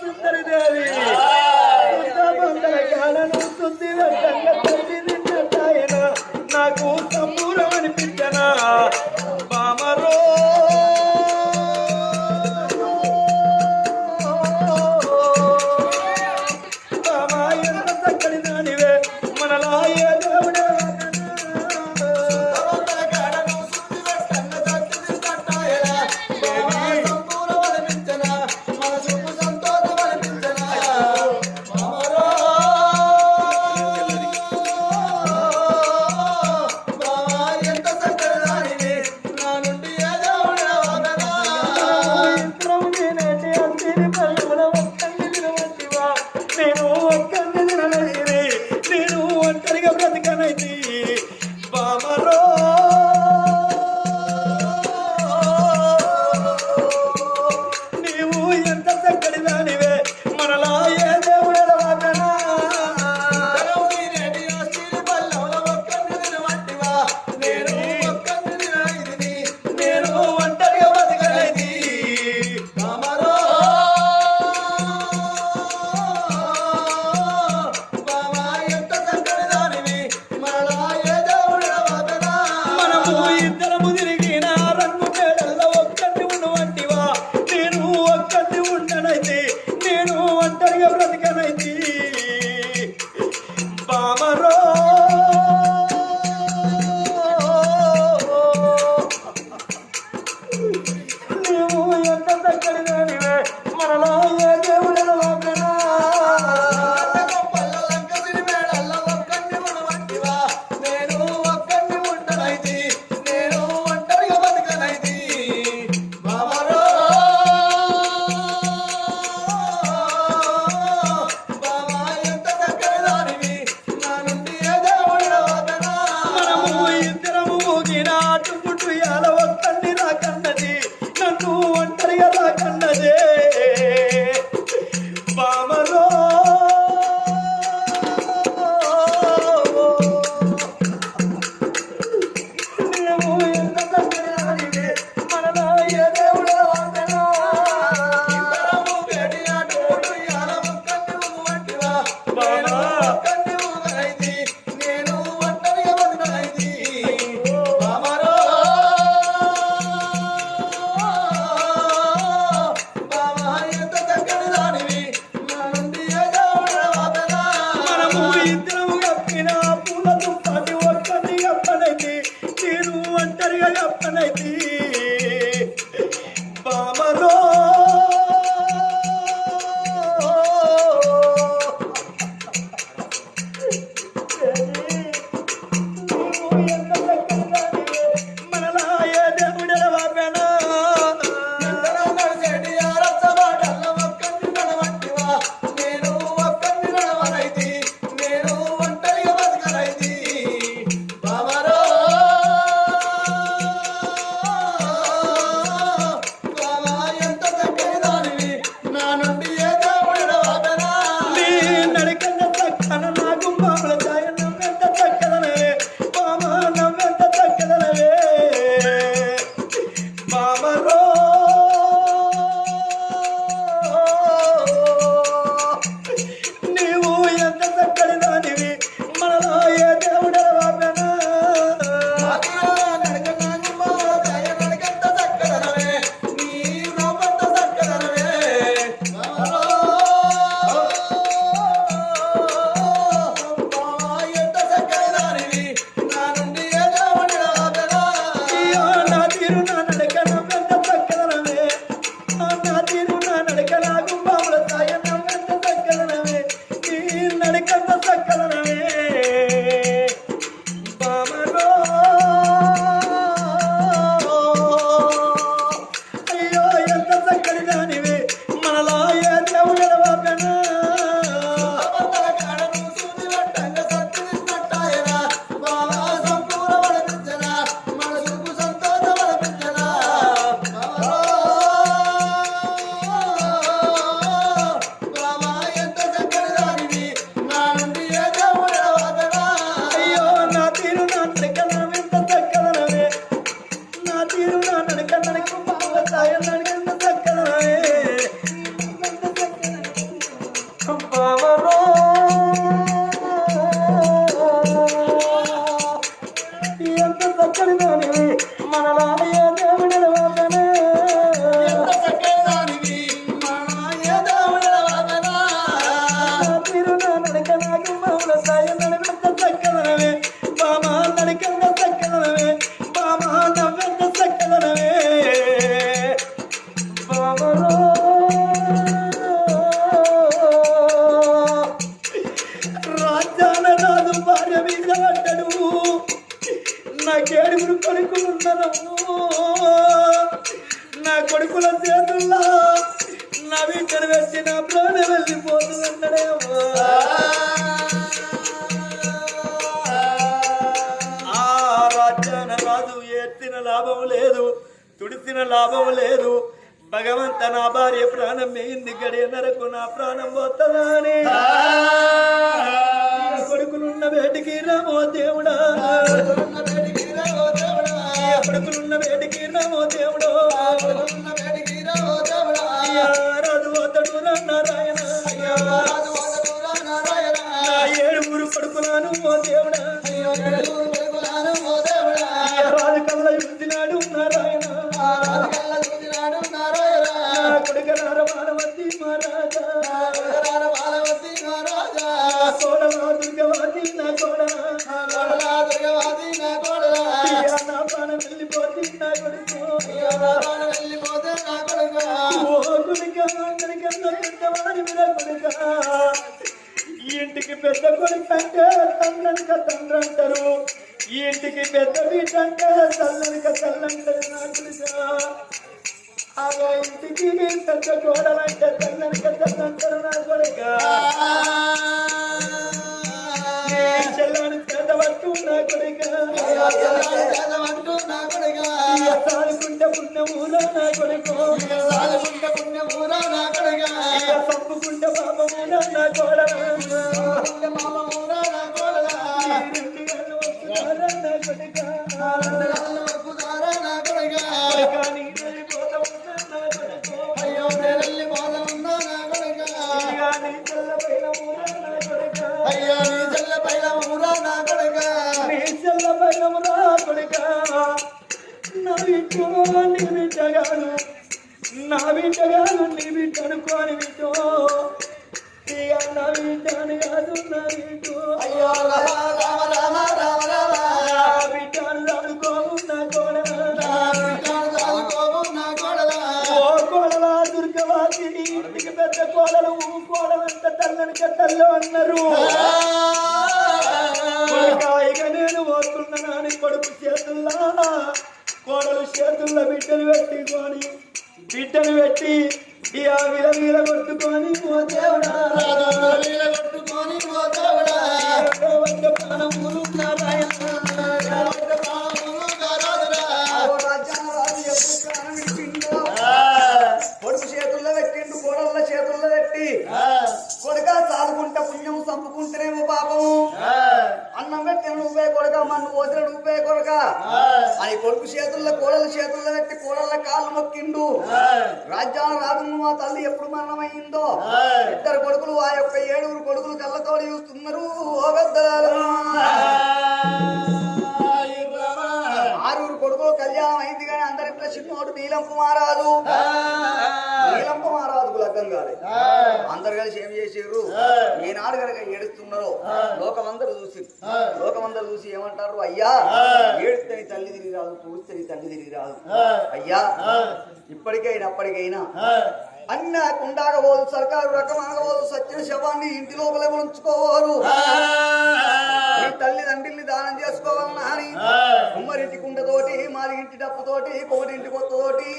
சுந்தரி தேவி. சுந்தர காலனும் சுத்தி வந்த కట్టుబుట్టు యాల ఒక్కడిని రాకన్నది నన్ను ఒంటరిగా రాకన్నదే బామలో Bye. కొడుకులు ఉన్నారు నా కొడుకుల చేతుల్లో నా బిడ్డను వచ్చి నా ప్రాణం వెళ్ళిపోతుందన్నాడేమో ఆ రాజ్యాన రాజు ఎత్తిన లాభం లేదు తుడిసిన లాభం లేదు. భగవంత నా భార్య ప్రాణం మేయింది గడియనరకు నా ప్రాణం పోతుందా అని. ఇంటికి పెద్ద కొడుకు అంటే తల్లనిక తండ్రి అంటారు ఈ ఇంటికి పెద్ద అంటే తల్లనిక తల్లంటారు నా కొడుక. ఆ ఇంటికి పెద్ద కోడలంటే తల్లనిక తల్లంటారు నా కొడుక. చెల్లని పెద్దవట్టు నా కొడుక. సాలుకుంటే పుణ్యమూల నా కొడుకు ఇక నా బిడ్డో నీ బిడ్డగాను నా బిడ్డగాను నీ బిడ్డ అనుకోని బిడ్డో ఇక నా బిడ్డని కాదు నా బిడ్డో అయ్యో రామ రామ రామ రామ నా బిడ్డను అనుకోము నా కోడల నా కోడలా ఓ కోడల దుర్గవాసి ఇంటికి పెద్ద కోడలు కోడలంత తల్లని తల్లు అన్నారు కొడుకాయిగా నేను పోతున్నానని కొడుకు చేతుల్లా కోడలు చేతుల్లో బిడ్డను పెట్టుకొని బిడ్డను పెట్టి ఈ ఆ విల కొట్టుకొని ప్రాణములు నారాయణ తల్లి ఎప్పుడు మరణమైందో? ఇద్దరు కొడుకులు ఆ యొక్క ఏడుగురు కొడుకులు కళ్ళతోడి చూస్తున్నారు ఓ. ఆరుగురు కొడుకులు కళ్యాణం అయింది కానీ అందరిట్లో చిన్నోడు నీలం కుమారాదు. నీలం కుమారాదుకు లగ్గం కాలే. అందరు కలిసి ఏం చేసారు ఈనాడు కనుక ఏడుస్తున్నారో లోకమందరూ చూసి లోకమందరూ చూసి ఏమంటారు? అయ్యా ఏడితే నీ తల్లి తిరిగి రాదు చూస్తే తల్లి తిరిగి రాదు. అయ్యా ఇప్పటికైనా అప్పటికైనా అన్న కుండాగబోదు సర్కారు రకం ఆగబోదు సత్యన శవాన్ని ఇంటి లోపలే ఉంచుకోవాలి తల్లిదండ్రుల్ని దానం చేసుకోవాలన్నా అని ఉమ్మరింటి కుండతోటి మాదింటి డప్పుతోటి కోటింటి కొత్తతోటి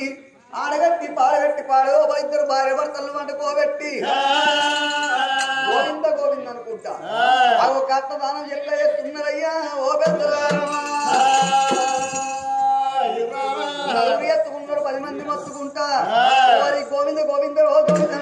ఆడగట్టి పాడగట్టి పాడో ఇద్దరు భార్య భర్తలు వండుకోబెట్టి. గోవింద గోవింద అనుకుంటా. ఆ. ఒక అత్త దానం ఎట్లా చేస్తున్నారయ్యా ఓ ఎత్తుకున్నారు పది మంది మత్తుకుంటా. గోవింద గోవింద ఓ గోవింద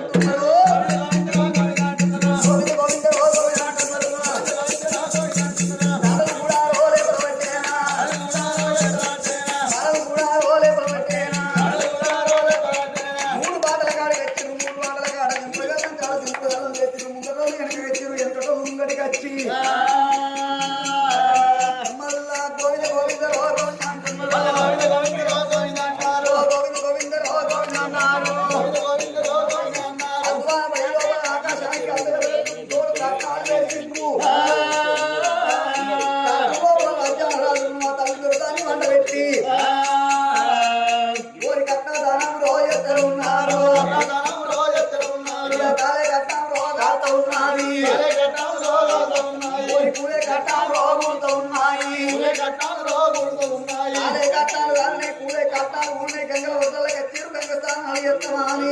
అని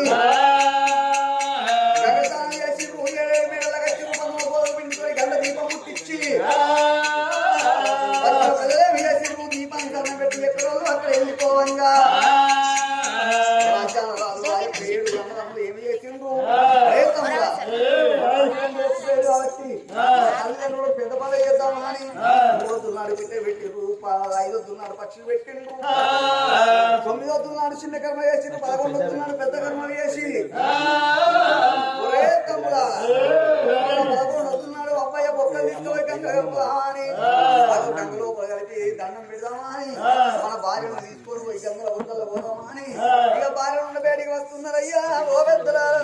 గగతాన్ని చేసి ఏడేడు మేడల కట్టి రూపంలో పోలు పిండుకొని గంట దీపం ముట్టించి. దీపాన్ని పెట్టి ఎక్కడో అక్కడ వెళ్ళిపోవంగా. ఏమి చేసిండ్రు? తల్లిదండ్రులు పెద్ద పద చేద్దామా అని. దున్నాడు పెట్టే పెట్టిర్రు ప- ఐదో దున్నాడు పక్షులు పెట్టిండ్రు. తొమ్మిదో దున్నాడు చిన్న కర్మ చేసిండ్రు పదకొండో దున్నాడు పెద్ద కర్మ చేసి. పదకొండు వస్తున్నాడు అబ్బాయి బొక్కలు తీసుకుపోయి గంగ అని. అది గంగ లోపల కలిపి దండం పెడదామా అని. మన భార్యను తీసుకొని పోయి గంగల ఉండలు పోదామా అని. ఇక భార్య నుండి బయటికి వస్తున్నారయ్యా ఓ పెద్దలారా.